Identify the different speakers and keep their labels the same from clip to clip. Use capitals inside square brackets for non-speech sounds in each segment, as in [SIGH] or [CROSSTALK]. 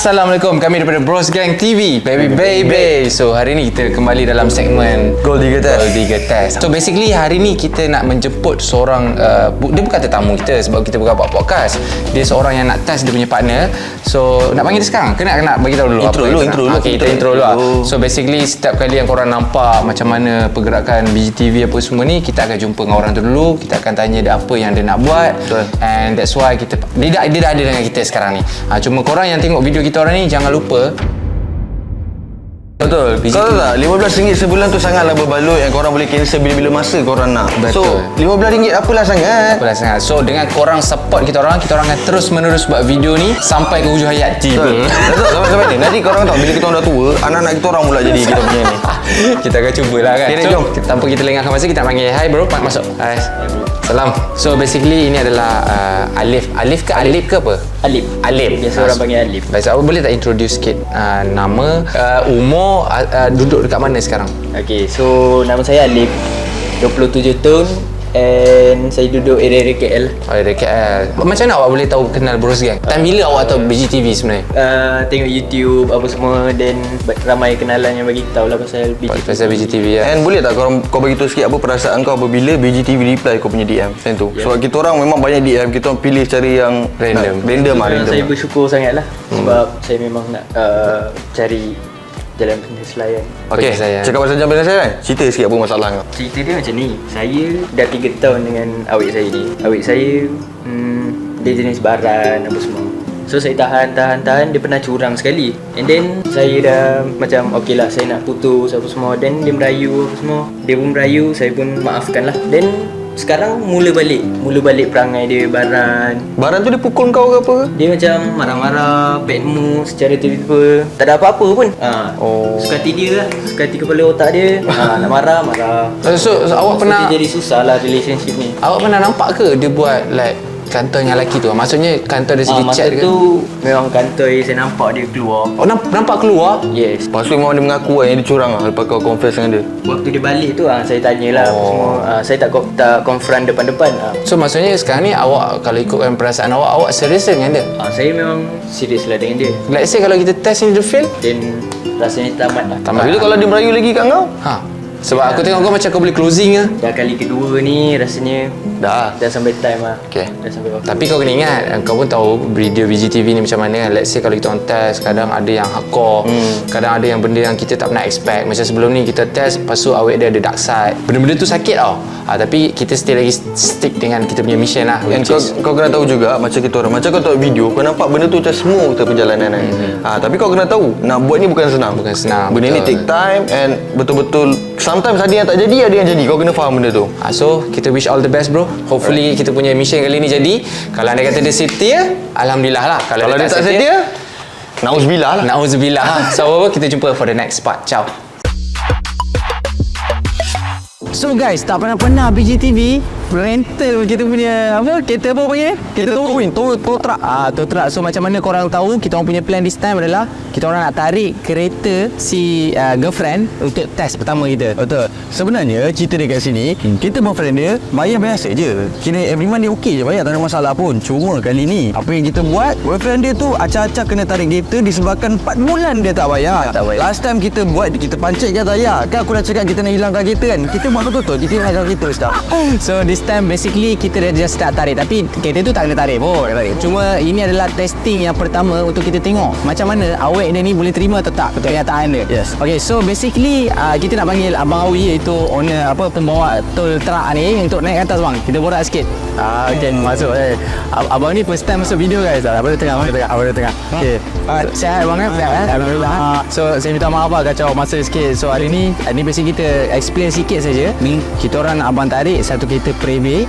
Speaker 1: Assalamualaikum. Kami daripada Bros Gang TV Baby baby So hari ni kita kembali dalam segmen
Speaker 2: Gold Digger Test.
Speaker 1: Gold Digger Test. So basically hari ni kita nak menjemput seorang uh, bu- Dia bukan tetamu kita sebab kita bukan buat podcast. Dia seorang yang nak test dia punya partner. So nak panggil dia sekarang? Ke nak, nak bagi tahu dulu
Speaker 2: Intro dulu, intro dulu.
Speaker 1: Okay kita
Speaker 2: Kita
Speaker 1: intro dulu lah
Speaker 2: intro.
Speaker 1: So basically setiap kali yang korang nampak Macam mana pergerakan BGTV apa semua ni Kita akan jumpa dengan orang tu dulu. Kita akan tanya dia apa yang dia nak buat.
Speaker 2: Betul.
Speaker 1: And that's why kita Dia dah, dia dah ada dengan kita sekarang ni. Ha, Cuma korang yang tengok video kita orang ni Jangan lupa
Speaker 2: Betul. Kau tahu tak RM15 sebulan tu sangatlah berbaloi yang korang boleh cancel bila-bila masa korang nak.
Speaker 1: Betul.
Speaker 2: So RM15 apalah sangat.
Speaker 1: Apalah sangat So dengan korang support kita orang Kita orang akan terus menerus buat video ni Sampai ke hujung hayat
Speaker 2: Betul. Betul. Sampai sampai ni. Nanti korang tahu bila kita orang dah tua, anak-anak kita orang pula jadi kita punya ni. [LAUGHS]
Speaker 1: kita akan cubalah kan
Speaker 2: Okay,
Speaker 1: So
Speaker 2: jom.
Speaker 1: tanpa kita lengahkan masa Kita nak panggil Hai bro masuk Hai Salam So basically ini adalah uh, Alif Alif ke Alif ke apa?
Speaker 3: Alip.
Speaker 1: Alif
Speaker 3: Biasa
Speaker 1: Ah,
Speaker 3: orang panggil Alip.
Speaker 1: Baik, so, boleh tak introduce sikit uh, Nama uh, Umur uh, uh, Duduk dekat mana sekarang?
Speaker 3: Okay, so nama saya Alip. 27 tahun and saya duduk area KL.
Speaker 1: Oh, dari KL Macam mana awak boleh tahu Kenal Bros Gang? Time bila awak tahu BGTV sebenarnya?
Speaker 3: Uh, tengok YouTube apa semua then ramai kenalan yang bagi tahu lah pasal BG.
Speaker 1: Pasal BGTV ya
Speaker 2: And boleh tak korang kau bagi tahu sikit apa perasaan kau apabila BGTV reply kau punya DM macam tu. Sebab kita orang memang banyak DM, kita orang pilih cari yang
Speaker 1: Random.
Speaker 2: Nah, random ah,
Speaker 3: Uh,
Speaker 2: random.
Speaker 3: saya bersyukur sangat lah sebab saya memang nak uh, cari jalan penyelesaian.
Speaker 2: Okey,
Speaker 1: Penyelesaian.
Speaker 2: cakap pasal jam penyelesaian. Cerita sikit apa masalah kau.
Speaker 3: Cerita dia macam ni Saya dah 3 tahun dengan awet saya ni Awet saya hmm, Dia jenis baran apa semua So saya tahan, tahan, tahan Dia pernah curang sekali And then Saya dah macam Okay lah saya nak putus apa semua Then dia merayu apa semua Dia pun merayu Saya pun maafkan lah Then sekarang mula balik. Mula balik perangai dia baran.
Speaker 2: Barang tu dia pukul kau ke apa ke?
Speaker 3: dia macam marah-marah, bad mood secara tiba-tiba. Tak ada apa-apa pun. Ha.
Speaker 2: Oh.
Speaker 3: Suka hati dia lah. Suka hati kepala otak dia. Ha, Nak marah, marah.
Speaker 1: So, so awak
Speaker 3: So,
Speaker 1: pernah
Speaker 3: jadi susah lah relationship ni.
Speaker 1: Awak pernah nampak ke dia buat like kantor dengan lelaki tu? Maksudnya kantor dari segi
Speaker 3: Ah,
Speaker 1: chat
Speaker 3: tu memang kantor saya nampak dia keluar
Speaker 1: Oh namp- nampak keluar?
Speaker 3: Yes
Speaker 2: Lepas tu memang dia mengaku lah yang dia curang lah Lepas kau confess dengan dia
Speaker 3: Waktu dia balik tu ah saya tanyalah
Speaker 1: Oh.
Speaker 3: oh. semua ah, Saya tak tak confront depan-depan ah.
Speaker 1: So maksudnya sekarang ni awak kalau ikutkan perasaan awak, awak serius dengan dia?
Speaker 3: ah Saya memang serius lah dengan dia
Speaker 1: Let's say kalau kita test ni dia fail?
Speaker 3: Dan rasanya tamat lah
Speaker 1: Tamat.
Speaker 2: Tu kalau dia merayu lagi kat kau
Speaker 1: Ha. Sebab aku tengok kau macam kau boleh closing ke?
Speaker 3: Dah kali kedua ni rasanya
Speaker 2: Dah.
Speaker 3: Dah sampai time lah.
Speaker 1: Okay.
Speaker 3: Dah sampai waktu.
Speaker 1: Tapi kau kena ingat Kau pun tahu Video BGTV ni macam mana kan. Let's say kalau kita on test Kadang ada yang hardcore
Speaker 2: Hmm.
Speaker 1: Kadang ada yang benda yang kita tak pernah expect. Macam sebelum ni kita test Lepas tu awet dia ada dark side. Benda-benda tu sakit tau. Ha, Tapi kita still lagi stick dengan kita punya mission lah
Speaker 2: And kau,
Speaker 1: is-
Speaker 2: kau kena tahu juga Macam kita orang Macam kau tengok video Kau nampak benda tu macam smooth tu perjalanan kan. Ha, Tapi kau kena tahu Nak buat ni bukan senang.
Speaker 1: Bukan senang,
Speaker 2: Benda ni
Speaker 1: betul.
Speaker 2: take time And betul-betul Sometimes ada yang tak jadi Ada yang jadi. Kau kena faham benda tu.
Speaker 1: Ha, So kita wish all the best bro. Hopefully kita punya mission kali ni jadi. Kalau anda kata dia setia Alhamdulillah lah.
Speaker 2: Kalau dia tak setia Nauzubillah lah.
Speaker 1: Nauzubillah. Ha. [LAUGHS] So apa-apa kita jumpa for the next part. Ciao.
Speaker 4: So guys, tak pernah-pernah BGTV rental kita punya apa? Kereta apa panggil? Kereta tow win, tow, tow truck. Ah, tow truck. So macam mana korang tahu kita orang punya plan this time adalah kita orang nak tarik kereta si uh, girlfriend untuk test pertama kita.
Speaker 5: Betul. Sebenarnya cerita dia kat sini, kita boyfriend dia bayar biasa je. Kira every month dia okey je bayar tak ada masalah pun. Cuma kali ni apa yang kita buat, boyfriend dia tu acak-acak kena tarik kereta disebabkan 4 bulan dia tak bayar.
Speaker 4: Tak bayar.
Speaker 5: Last time kita buat kita pancit je tak bayar. Kan aku dah cakap kita nak hilangkan kereta kan. Kita buat betul-betul kita hilangkan kereta sekarang. [LAUGHS]
Speaker 4: So this time basically kita dah just start tarik tapi kereta tu tak kena tarik pun. tarik. Cuma ini adalah testing yang pertama untuk kita tengok macam mana awet dia ni boleh terima atau tak betul kenyataan dia.
Speaker 5: Yes.
Speaker 4: Okay so basically uh, kita nak panggil Abang Awi iaitu owner apa pembawa tol truck ni untuk naik atas bang. Kita borak sikit. Ah okay masuk eh. Ab- Abang ni first time masuk video guys. Abang dia tengah, abang dia tengah, abang dia tengah. Okay. Uh, sihat bang kan? Sihat kan? Alhamdulillah. So saya minta maaf lah kacau masa sikit. So hari ni ni basic kita explain sikit saja. Ni kita orang abang tarik satu kereta Preve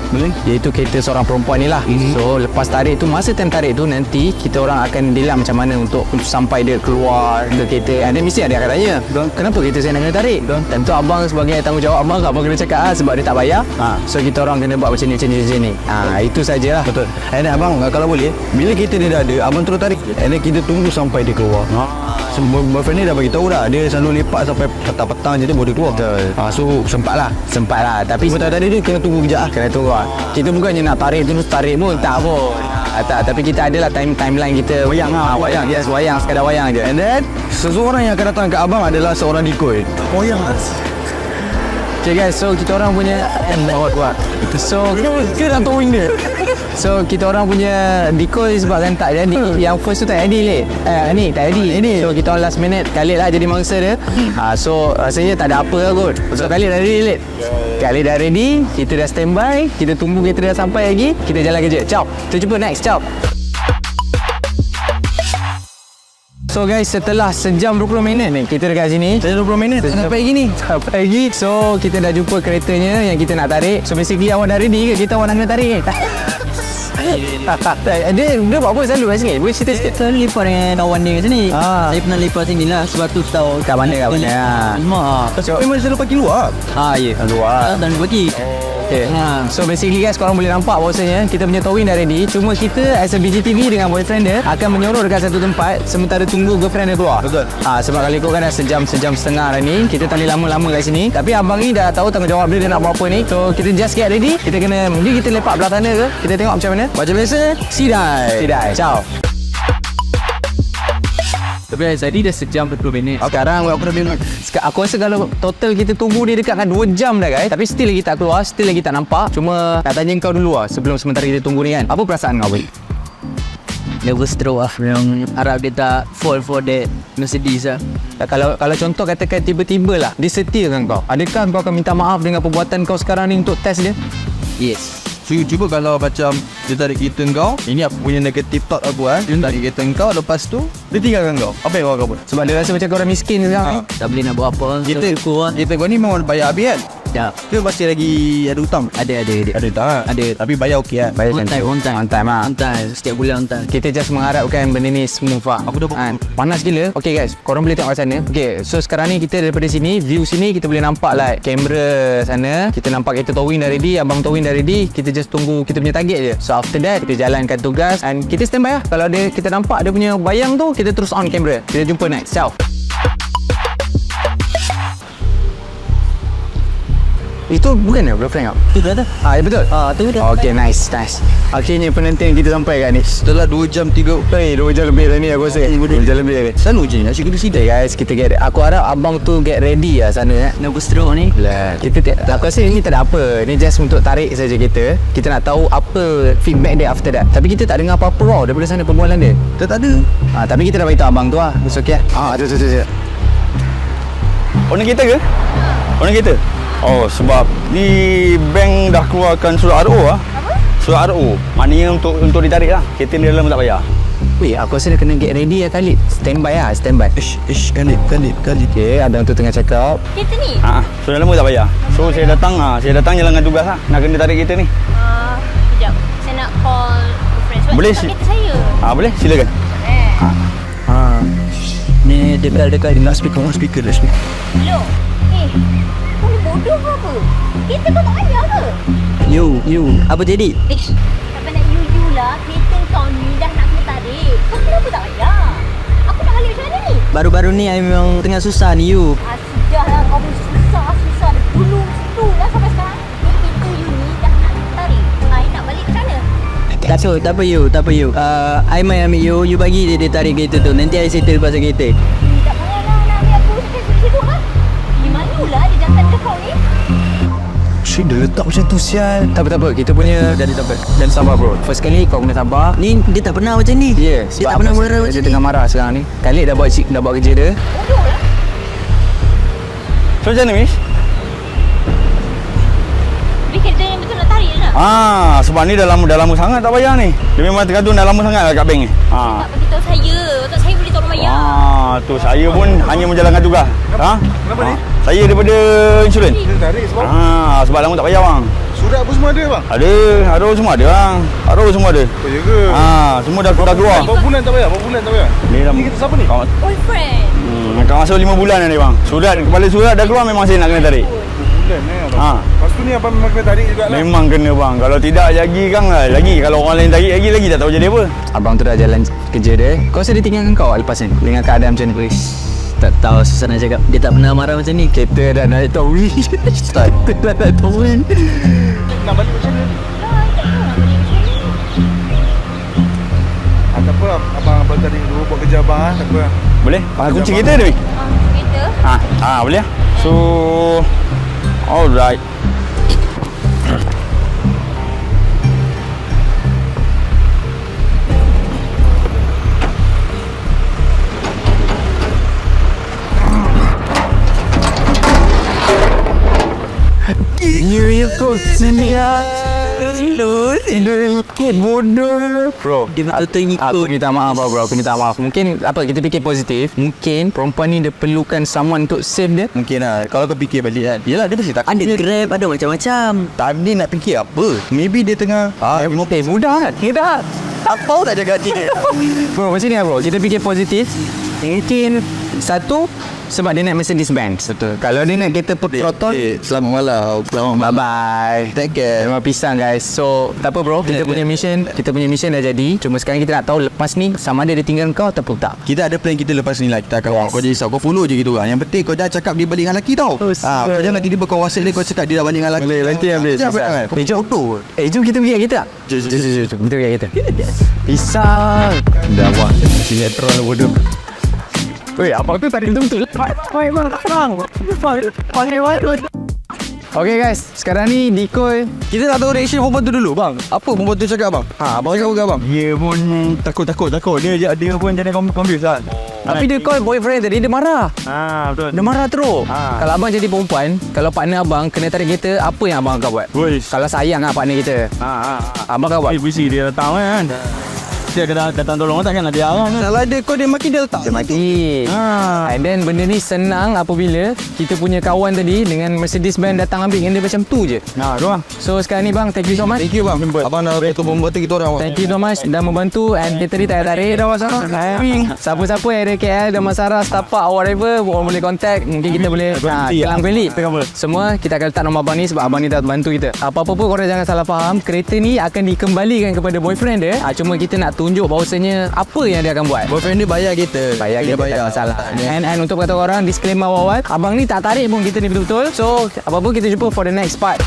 Speaker 4: iaitu kereta seorang perempuan ni lah. So lepas tarik tu masa time tarik tu nanti kita orang akan dilam macam mana untuk sampai dia keluar ke kereta. And then mesti ada yang akan tanya, kenapa kereta saya nak kena tarik? Tentu abang sebagai tanggungjawab abang abang kena cakap ah sebab dia tak bayar.
Speaker 5: Ha.
Speaker 4: So kita orang kena buat macam ni macam ni macam ni. Ah itu sajalah.
Speaker 5: Betul. And then abang kalau boleh, bila kita dia dah ada, abang terus tarik. And then kita tunggu sampai dia keluar. Ha. So, boy- boyfriend ni dah bagi tahu dah. Dia selalu lepak sampai petang-petang je dia baru dia keluar.
Speaker 4: Betul.
Speaker 5: Ha, so sempat lah.
Speaker 4: Sempat lah Tapi
Speaker 5: tak ada dia kena tunggu kejap lah.
Speaker 4: Kena tunggu. Lah Kita bukannya nak tarik terus tarik pun Tak pun Ah, tak, tapi kita adalah time timeline kita.
Speaker 5: Wayang lah,
Speaker 4: ah, wayang. Yes, wayang sekadar wayang je.
Speaker 5: And then Seseorang yang akan datang ke abang adalah seorang decoy Oh ya
Speaker 4: Okay guys, so kita orang punya bawa kuat. So
Speaker 5: Kita dah towing dia
Speaker 4: So kita orang punya decoy sebab kan tak jadi Yang first tu tak jadi leh Eh ni tak jadi
Speaker 5: Ini.
Speaker 4: So kita orang last minute Khalid lah jadi mangsa dia. Ha, So rasanya tak ada apa lah kot. So Khalid dah ready leh Khalid dah ready Kita dah standby Kita tunggu kereta dah sampai lagi Kita jalan kerja. Ciao. Kita jumpa next. Ciao So guys, setelah sejam 20 minit ni kita dekat sini.
Speaker 5: Saya 20 minit sampai lagi ni
Speaker 4: Sampai lagi. So kita dah jumpa keretanya yang kita nak tarik. So basically awak dah ready ke? Kita awak nak kena tarik ke? [LAUGHS] dia, dia buat apa selalu kat sini? Boleh cerita sikit?
Speaker 6: Saya lepak dengan kawan dia kat sini.
Speaker 4: Ah.
Speaker 6: Saya pernah lepak sini lah sebab tu tahu
Speaker 4: Kat mana kat mana? Ah.
Speaker 6: Mak.
Speaker 4: So,
Speaker 5: Memang selalu pakai luar
Speaker 6: Ha ya.
Speaker 4: luar.
Speaker 6: Dan bagi.
Speaker 4: Okay.
Speaker 6: Ha.
Speaker 4: So basically guys korang boleh nampak bahawasanya kita punya towing dah ready Cuma kita as a BGTV dengan boyfriend dia akan menyorok dekat satu tempat sementara tunggu girlfriend dia keluar.
Speaker 5: Betul.
Speaker 4: ha, Sebab kali kau kan dah sejam, sejam setengah dah ni Kita tak boleh lama-lama kat sini. Tapi abang ni dah tahu tanggungjawab dia dia nak buat apa ni. So kita just get ready. Kita kena, mungkin kita lepak belah sana ke? Kita tengok macam mana.
Speaker 5: Macam biasa
Speaker 4: Sidai. Sidai. Ciao
Speaker 6: Tapi tadi dah sejam 20 minit.
Speaker 4: Sekarang aku dah bingung Sek- Aku rasa kalau total kita tunggu ni dekat kan 2 jam dah guys Tapi still lagi tak keluar Still lagi tak nampak Cuma nak tanya kau dulu lah Sebelum sementara kita tunggu ni kan Apa perasaan kau Boy?
Speaker 6: Nervous teruk lah. Yang harap dia tak fall for that Mercedes lah.
Speaker 4: Tak, kalau kalau contoh katakan tiba-tiba lah dia setia dengan kau. Adakah kau akan minta maaf dengan perbuatan kau sekarang ni untuk test dia?
Speaker 6: Yes.
Speaker 5: So you cuba kalau macam Dia tarik kereta kau Ini aku punya negative thought aku kan Dia tarik kereta kau Lepas tu Dia tinggalkan kau Apa yang kau buat?
Speaker 4: Sebab dia rasa macam kau orang miskin sekarang.
Speaker 5: Ha.
Speaker 6: Tak boleh nak buat apa.
Speaker 5: Kita
Speaker 6: So.
Speaker 5: Kereta kau ni memang bayar habis kan?
Speaker 6: Ya.
Speaker 5: Ke masih lagi ada hutang?
Speaker 6: Ada ada ada.
Speaker 5: Ada tak?
Speaker 6: Ada.
Speaker 5: Tapi bayar okey kan?
Speaker 4: Bayar
Speaker 6: On time, on time.
Speaker 4: On time ah.
Speaker 6: On time. Setiap bulan on time.
Speaker 4: Kita just mengharapkan benda ni smooth lah.
Speaker 5: Aku dah
Speaker 4: kan? Panas gila. Okay guys, korang boleh tengok kat sana. Okay, so sekarang ni kita daripada sini, view sini kita boleh nampak lah kamera sana. Kita nampak kita towing dah ready, abang towing dah ready. Kita just tunggu kita punya target je. So after that, kita jalankan tugas and kita standby lah. Kalau dia kita nampak dia punya bayang tu, kita terus on kamera. Kita jumpa next. Ciao. Itu bukan ya girlfriend kau?
Speaker 6: Tu dah dah.
Speaker 4: Ah, ya betul?
Speaker 6: Ah, tu dah.
Speaker 4: Okay, nice, nice. Akhirnya penantian kita sampai kat ni.
Speaker 5: Setelah 2 jam 3
Speaker 4: Hey, 2 jam lebih dah ni aku rasa. 2 jam lebih dah ni.
Speaker 5: Selalu je nak cakap sini
Speaker 4: Okay guys, kita get Aku harap abang tu get ready lah sana eh.
Speaker 6: Nervous teruk ni.
Speaker 4: Lah, kita tak, aku rasa ni tak ada apa. Ni just untuk tarik saja kita. Kita nak tahu apa feedback dia after that. Tapi kita tak dengar apa-apa raw daripada sana perbualan dia.
Speaker 5: Tak tak ada
Speaker 4: Ah, tapi kita dah beritahu abang tu lah. It's okay. Ah, tu tu tu. tu.
Speaker 2: Owner kereta ke? Owner kereta? Oh sebab ni bank dah keluarkan surat RO lah Apa? Surat RO Maknanya untuk untuk ditarik lah Kereta ni dalam tak payah
Speaker 4: Weh, aku rasa dia kena get ready lah Khalid. Standby lah, standby.
Speaker 5: Ish, ish, Khalid, Khalid, Khalid
Speaker 4: Okay, abang tu tengah cakap.
Speaker 7: Kereta ni?
Speaker 2: Ha, so dalam tak payah So saya datang ah, Saya datang jalankan tugas lah Nak kena tarik kereta ni
Speaker 7: Ah, sekejap. Saya nak call girlfriend. Sebab
Speaker 2: Boleh
Speaker 7: dia
Speaker 2: si-
Speaker 7: kereta saya.
Speaker 2: Ah boleh silakan
Speaker 7: Eh.
Speaker 5: Ha
Speaker 6: Ni dekat-dekat.
Speaker 5: Nak speaker, nak speaker dah speaker
Speaker 7: Hello. Eh, ni bodoh ke apa? Kereta kau tak payah ke?
Speaker 6: You, you. Apa jadi?
Speaker 7: Eh, tak payah nak you-you lah. Kereta kau ni dah nak kena tarik. Kau kenapa tak payah? Aku nak balik macam mana ni?
Speaker 6: Baru-baru ni I memang tengah susah ni you.
Speaker 7: Ah, sudah lah. Kau pun susah, susah. Dulu situ lah sampai sekarang. Ni kereta you ni dah nak kena tarik. I nak balik ke sana?
Speaker 6: Tak apa, tak apa you, tak apa you. Uh, I main ambil you, you bagi dia, dia tarik kereta tu. Nanti I settle pasal kereta.
Speaker 7: Dia jantan ke kau ni?
Speaker 5: Shit, dia letak macam tu sial
Speaker 4: Tak apa, tak apa. Kita punya jadi tak apa. Dan sabar bro. First kali kau kena sabar.
Speaker 6: Ni dia tak pernah macam ni.
Speaker 4: Ya, yeah,
Speaker 6: dia tak pernah marah macam
Speaker 4: Dia
Speaker 6: ni.
Speaker 4: tengah marah sekarang ni. Khalid dah buat dah buat kerja dia.
Speaker 7: Bodoh lah.
Speaker 2: So macam mana Miss?
Speaker 7: Tapi kereta yang betul nak tarik je lah.
Speaker 2: Ah, sebab ni dah lama, dah lama sangat tak payah ni Dia memang tergantung dah lama sangat lah kat bank ni Ah,
Speaker 7: Tak beritahu saya. Bayar.
Speaker 2: Ah, tu saya pun hanya menjalankan tugas. Ha? Kenapa ni? Saya daripada insurans.
Speaker 8: Tarik sebab
Speaker 2: Ah, sebab lama tak payah bang.
Speaker 8: surat apa semua ada bang?
Speaker 2: Ada, ada semua ada bang. Ada semua ada.
Speaker 8: Oh ya ke?
Speaker 2: Ah, semua dah dah keluar.
Speaker 8: Berapa bulan tak payah? Berapa bulan tak payah?
Speaker 2: Ni dah
Speaker 8: Ni kita siapa ni?
Speaker 2: Kawan,
Speaker 7: Boyfriend.
Speaker 2: hmm, kawan masuk 5 bulan dah ni bang. Surat kepala surat dah keluar memang saya nak kena tarik.
Speaker 8: Bulan eh abang.
Speaker 2: Ha.
Speaker 8: Lepas tu ni abang memang kena tarik juga lah.
Speaker 2: Memang kena bang. Kalau tidak lagi kan lagi kalau orang lain tarik lagi lagi tak tahu jadi apa.
Speaker 4: Abang tu dah jalan kerja dia. Kau rasa dia tinggalkan kau lepas ni? Dengan keadaan macam ni?
Speaker 6: Tak tahu susah nak cakap. Dia tak pernah marah macam ni.
Speaker 4: Kereta dah naik towing. [LAUGHS] Kereta dah naik towing.
Speaker 8: Nak balik macam mana?
Speaker 7: Lah, I tak tahu nak
Speaker 8: apa Abang abang tadi dulu buat kerja abang ah, tak apa
Speaker 2: Boleh? Pakai kunci kereta ni.
Speaker 7: Ah, kereta.
Speaker 2: Ah, ah boleh. So alright.
Speaker 5: You kau sini Lu Lu bodoh
Speaker 4: Bro,
Speaker 6: Dia betul-betul
Speaker 4: Aku
Speaker 6: ngikut.
Speaker 4: minta maaf bro, bro. Aku minta maaf. Mungkin apa kita fikir positif. Mungkin perempuan ni dia perlukan someone untuk save dia.
Speaker 5: Mungkin lah Kalau kau fikir balik kan Yelah dia mesti tak
Speaker 6: Ada grab, ada macam-macam.
Speaker 5: Tadi nak fikir apa Maybe dia tengah ah,
Speaker 4: Eh, mudah kan? Mudah.
Speaker 5: Tak tahu tak jaga dia [LAUGHS]
Speaker 4: Bro, macam ni lah bro. Kita fikir positif. Mungkin satu sebab dia naik Mercedes Benz. Betul. Kalau dia naik kereta protol,
Speaker 5: Eh, selamat malam. Selamat
Speaker 4: bye
Speaker 5: malam.
Speaker 4: Bye.
Speaker 5: Take care.
Speaker 4: Memang pisang guys. So tak apa bro. Kita punya mission Kita punya mission dah jadi. Cuma sekarang kita nak tahu Lepas ni Sama ada dia tinggal kau Ataupun tak.
Speaker 5: Kita ada plan kita lepas ni lah. Kita akan yes. Kau jangan risau Kau follow je gitu orang Yang penting kau jangan cakap dia balik dengan lelaki tau.
Speaker 4: Oh,
Speaker 5: ah, Kau jangan tiba-tiba kau whatsapp dia Kau cakap dia dah balik dengan lelaki.
Speaker 4: Boleh nanti habis
Speaker 5: Jangan kan Kau
Speaker 4: Eh. Jom.
Speaker 5: Foto.
Speaker 4: Eh jom kita pergi kat kita
Speaker 5: Jom, jom, jom, jom.
Speaker 4: Kita pergi kat kita Pisang.
Speaker 5: Dah buat. Sinetron lah bodoh
Speaker 4: Weh abang tu tadi betul-betul Woi bang Perang Panggil Okay guys Sekarang ni Dikoy
Speaker 5: Kita nak tahu reaction perempuan tu dulu bang Apa perempuan tu cakap bang Ha abang cakap apa bang
Speaker 2: Dia pun takut-takut takut. Dia dia pun jadi confused kan.
Speaker 4: Tapi dia call boyfriend tadi Dia marah
Speaker 2: Ah betul.
Speaker 4: Dia marah teruk
Speaker 2: Ha.
Speaker 4: Kalau abang jadi perempuan Kalau partner abang Kena tarik kereta Apa yang abang akan buat
Speaker 2: Wuish.
Speaker 4: Kalau sayang lah partner kita
Speaker 2: Ah ah.
Speaker 4: Abang akan buat
Speaker 2: Eh, puisi dia datang kan. Dia kena datang tolong takkan dia kan.
Speaker 5: Salah dia kau dia maki dia letak
Speaker 4: Dia mati
Speaker 2: Ah.
Speaker 4: And then benda ni senang apabila kita punya kawan tadi dengan Mercedes Benz datang ambil dengan dia macam tu je.
Speaker 2: Nah, tu lah.
Speaker 4: So sekarang ni bang, thank you so much.
Speaker 5: Thank you bang Abang dah betul membantu kita orang
Speaker 4: Thank you so much dah membantu and kita ni tak tarik dah masalah. Siapa-siapa yang ada KL dan Masara, Setapak or whatever, orang boleh contact. Mungkin kita boleh ha, kelang
Speaker 2: ah.
Speaker 4: beli.
Speaker 2: Apa?
Speaker 4: Semua kita akan letak nombor abang ni sebab abang ni dah bantu kita. Apa-apa pun korang jangan salah faham. Kereta ni akan dikembalikan kepada boyfriend dia. Ha, cuma kita nak tunjuk bahawasanya apa yang dia akan buat.
Speaker 5: Boyfriend dia bayar kita
Speaker 4: Bayar
Speaker 5: Dia
Speaker 4: kita tak masalah. And, and untuk kata orang Disclaimer awal Abang ni tak tarik pun kita ni betul-betul. So apa pun kita jumpa for the next part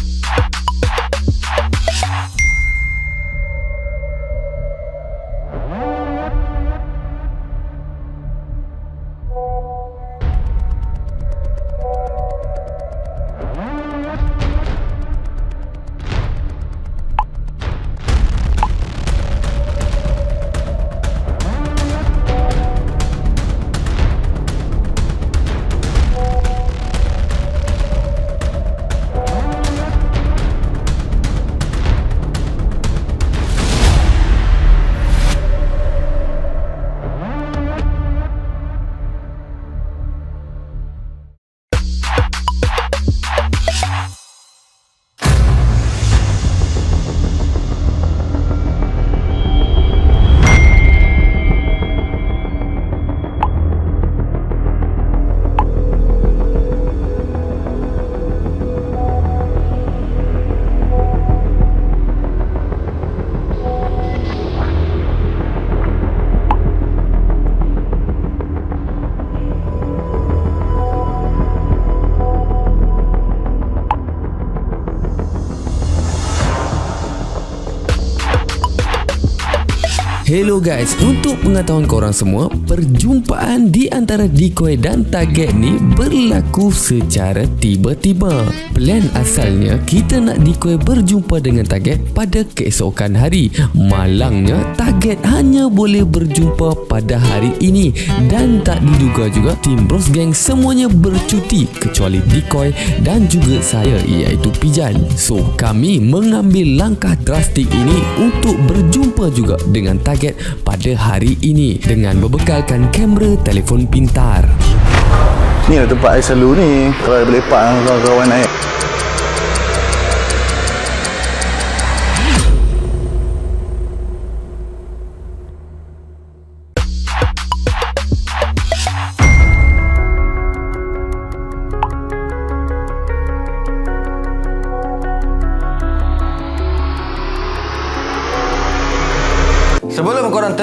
Speaker 9: Hello guys, untuk pengetahuan korang semua, perjumpaan di antara Decoy dan target ni berlaku secara tiba-tiba. Plan asalnya kita nak Decoy berjumpa dengan target pada keesokan hari. Malangnya target hanya boleh berjumpa pada hari ini dan tak diduga juga tim Bros Gang semuanya bercuti kecuali Decoy dan juga saya iaitu Pijan. So kami mengambil langkah drastik ini untuk berjumpa juga dengan target pada hari ini dengan berbekalkan kamera telefon pintar.
Speaker 8: Ni lah tempat saya selalu ni Kalau ada lepak dengan kawan-kawan naik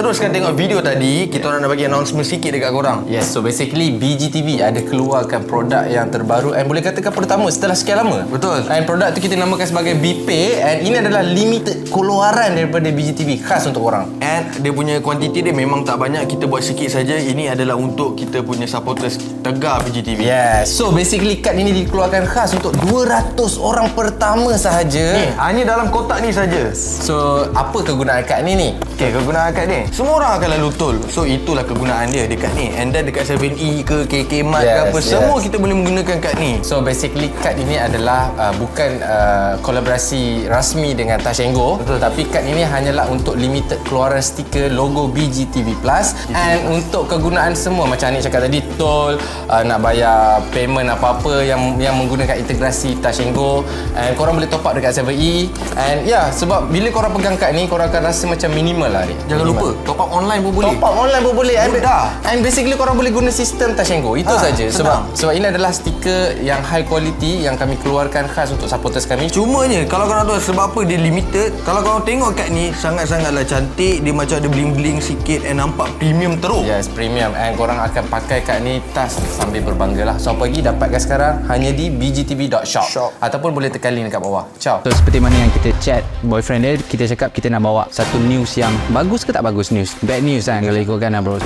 Speaker 2: teruskan tengok video tadi, kita orang nak bagi announcement sikit dekat korang.
Speaker 1: Yes, so basically BGTV ada keluarkan produk yang terbaru and boleh katakan pertama setelah sekian lama.
Speaker 2: Betul.
Speaker 1: And produk tu kita namakan sebagai BPay and ini adalah limited keluaran daripada BGTV khas untuk korang.
Speaker 2: And dia punya kuantiti dia memang tak banyak, kita buat sikit saja. Ini adalah untuk kita punya supporters tegar PGTV.
Speaker 1: Yes. So basically kad ini dikeluarkan khas untuk 200 orang pertama sahaja.
Speaker 2: Ni, hanya dalam kotak ni saja.
Speaker 1: So apa kegunaan kad ni ni?
Speaker 2: Okey, kegunaan kad ni. Semua orang akan lalu tol. So itulah kegunaan dia dekat ni. And then dekat 7E ke KK Mart
Speaker 1: Yes,
Speaker 2: ke apa,
Speaker 1: yes.
Speaker 2: semua kita boleh menggunakan kad ni.
Speaker 1: So basically kad ini adalah uh, bukan uh, kolaborasi rasmi dengan Touch and Go Betul. tapi kad ini hanyalah untuk limited keluaran stiker logo BGTV Plus and untuk kegunaan semua macam Anik cakap tadi tol uh, nak bayar payment apa-apa yang yang menggunakan integrasi Touch and Go and korang boleh top up dekat 7E and yeah, sebab bila korang pegang kad ni korang akan rasa macam minimal lah ni
Speaker 2: Jangan lupa, top up online pun boleh.
Speaker 1: Top up online pun boleh and,
Speaker 2: Mudah.
Speaker 1: and basically korang boleh guna sistem Touch and Go Itu
Speaker 2: Ha,
Speaker 1: saja sebab sebab ini adalah stiker yang high quality yang kami keluarkan khas untuk supporters kami
Speaker 2: Cumanya kalau korang tahu sebab apa dia limited Kalau korang tengok kat ni Sangat-sangatlah cantik Dia macam ada bling-bling sikit And nampak premium teruk
Speaker 1: Yes, premium and korang akan pakai kat ni tas sambil berbangga lah. So apa lagi dapatkan sekarang hanya di bgtv.shop
Speaker 2: Shop.
Speaker 1: ataupun boleh tekan link dekat bawah. Ciao.
Speaker 4: So seperti mana yang kita chat boyfriend dia Kita cakap kita nak bawa satu news yang Bagus ke tak bagus news? Bad news kan kalau ikutkan lah bro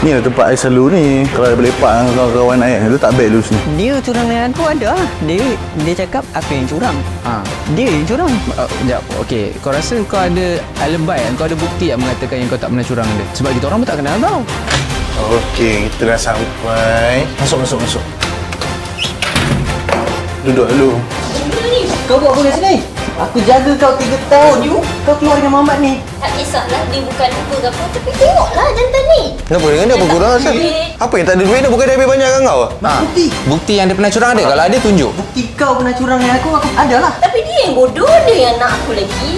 Speaker 5: Ni lah tempat saya selalu ni Kalau boleh lepak dengan kawan-kawan saya Dia tak bad dulu sini
Speaker 6: Dia curang dengan aku ada lah. Dia dia cakap aku yang curang.
Speaker 4: ha.
Speaker 6: Dia yang curang.
Speaker 4: Uh, sekejap, okey. Kau rasa kau ada alibi kan? Kau ada bukti yang mengatakan yang kau tak pernah curang dia? Sebab kita orang pun tak kenal tau.
Speaker 5: Okey, kita dah sampai Masuk, masuk, masuk Duduk dulu
Speaker 6: Kau buat apa kat sini? Aku jaga kau 3 tahun. You, kau keluar dengan Muhammad ni.
Speaker 7: Tak kisahlah dia bukan apa ke apa Tapi tengoklah jantan ni
Speaker 2: Kenapa dengan dia apa kurang asal? Apa yang tak ada duit dia bukan dia habis banyak kan kau?
Speaker 1: Ha.
Speaker 6: Bukti.
Speaker 1: Bukti yang dia pernah curang ada. Kalau ada tunjuk.
Speaker 6: Bukti kau pernah curang dengan aku, aku ada lah.
Speaker 7: Tapi dia yang bodoh Dia yang nak aku lagi